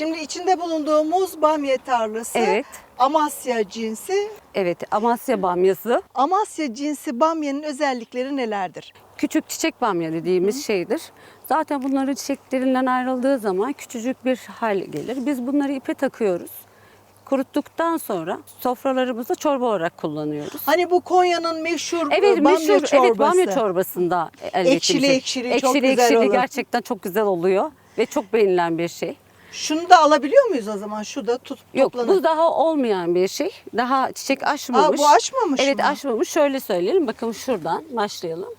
Şimdi içinde bulunduğumuz bamya tarlası Evet. Amasya cinsi. Evet, Amasya bamyası. Amasya cinsi bamyanın özellikleri nelerdir? Küçük çiçek bamya dediğimiz şeydir. Zaten bunların çiçeklerinden ayrıldığı zaman küçücük bir hal gelir. Biz bunları ipe takıyoruz. Kuruttuktan sonra sofralarımızda çorba olarak kullanıyoruz. Hani bu Konya'nın meşhur Evet e, bamya meşhur çorbası. evet bamya çorbasında elde Ekşili ettiğimiz- ekşili, çok güzel olur. gerçekten çok güzel oluyor ve çok beğenilen bir şey. Şunu da alabiliyor muyuz o zaman? Şu da tut Yok bu daha olmayan bir şey. Daha çiçek açmamış. Aa, bu açmamış Evet mı? açmamış. Şöyle söyleyelim. Bakın şuradan başlayalım.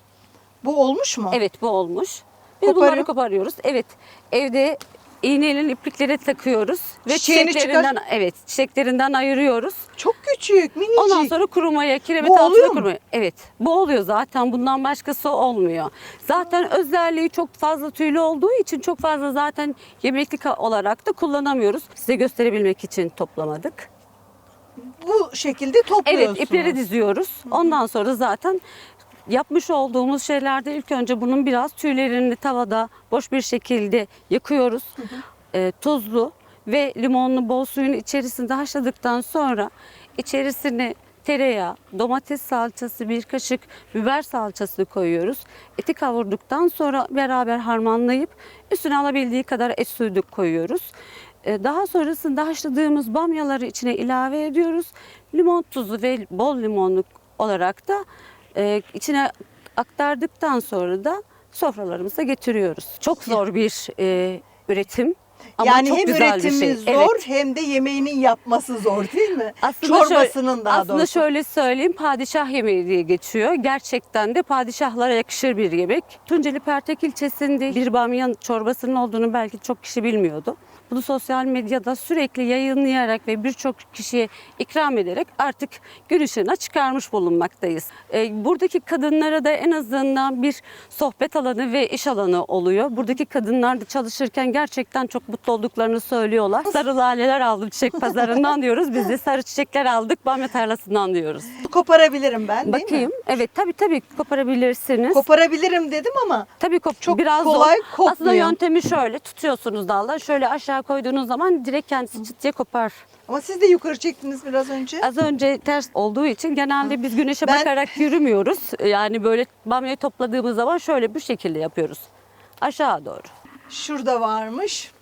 Bu olmuş mu? Evet bu olmuş. Biz Koparıyor- bunları koparıyoruz. Evet evde iğneyle iplikleri takıyoruz ve Çiçeğini çiçeklerinden evet çiçeklerinden ayırıyoruz. Çok küçük, minicik. Ondan sonra kurumaya, Bu altında oluyor mu? kurumaya. Evet bu oluyor zaten bundan başkası olmuyor. Zaten özelliği çok fazla tüylü olduğu için çok fazla zaten yemeklik olarak da kullanamıyoruz. Size gösterebilmek için toplamadık. Bu şekilde topluyorsunuz. Evet ipleri diziyoruz. Ondan sonra zaten yapmış olduğumuz şeylerde ilk önce bunun biraz tüylerini tavada boş bir şekilde yakıyoruz. Ee, tuzlu ve limonlu bol suyun içerisinde haşladıktan sonra içerisine tereyağı, domates salçası, bir kaşık biber salçası koyuyoruz. Eti kavurduktan sonra beraber harmanlayıp üstüne alabildiği kadar et suyu koyuyoruz. Ee, Daha sonrasında haşladığımız bamyaları içine ilave ediyoruz. Limon tuzu ve bol limonluk olarak da e, içine aktardıktan sonra da sofralarımıza getiriyoruz. Çok zor bir e, üretim ama yani çok hem güzel üretimi bir şey. zor Evet. hem de yemeğinin yapması zor değil mi? Aslında Çorbasının şöyle, daha aslında doğrusu. şöyle söyleyeyim padişah yemeği diye geçiyor. Gerçekten de padişahlara yakışır bir yemek. Tunceli Pertek ilçesinde bir bamya çorbasının olduğunu belki çok kişi bilmiyordu. Bunu sosyal medyada sürekli yayınlayarak ve birçok kişiye ikram ederek artık gün ışığına çıkarmış bulunmaktayız. Ee, buradaki kadınlara da en azından bir sohbet alanı ve iş alanı oluyor. Buradaki kadınlar da çalışırken gerçekten çok mutlu olduklarını söylüyorlar. Sarı laleler aldım çiçek pazarından diyoruz. Biz de sarı çiçekler aldık bamya tarlasından diyoruz. Koparabilirim ben değil Bakayım. mi? Evet tabii tabii koparabilirsiniz. Koparabilirim dedim ama Tabii kop Çok biraz kolay zor. kopmuyor. Aslında yöntemi şöyle tutuyorsunuz daldan şöyle aşağı koyduğunuz zaman direkt kendisi çıt diye kopar. ama siz de yukarı çektiniz biraz önce. Az önce ters olduğu için genelde biz güneşe Ben- bakarak yürümüyoruz. Yani böyle bamyayı topladığımız zaman şöyle bu şekilde yapıyoruz. Aşağı doğru. Şurada varmış.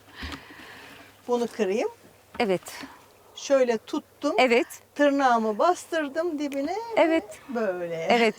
Bunu kırayım. Evet. Şöyle tuttum. Evet. Tırnağımı bastırdım dibine. Evet. Böyle. Evet.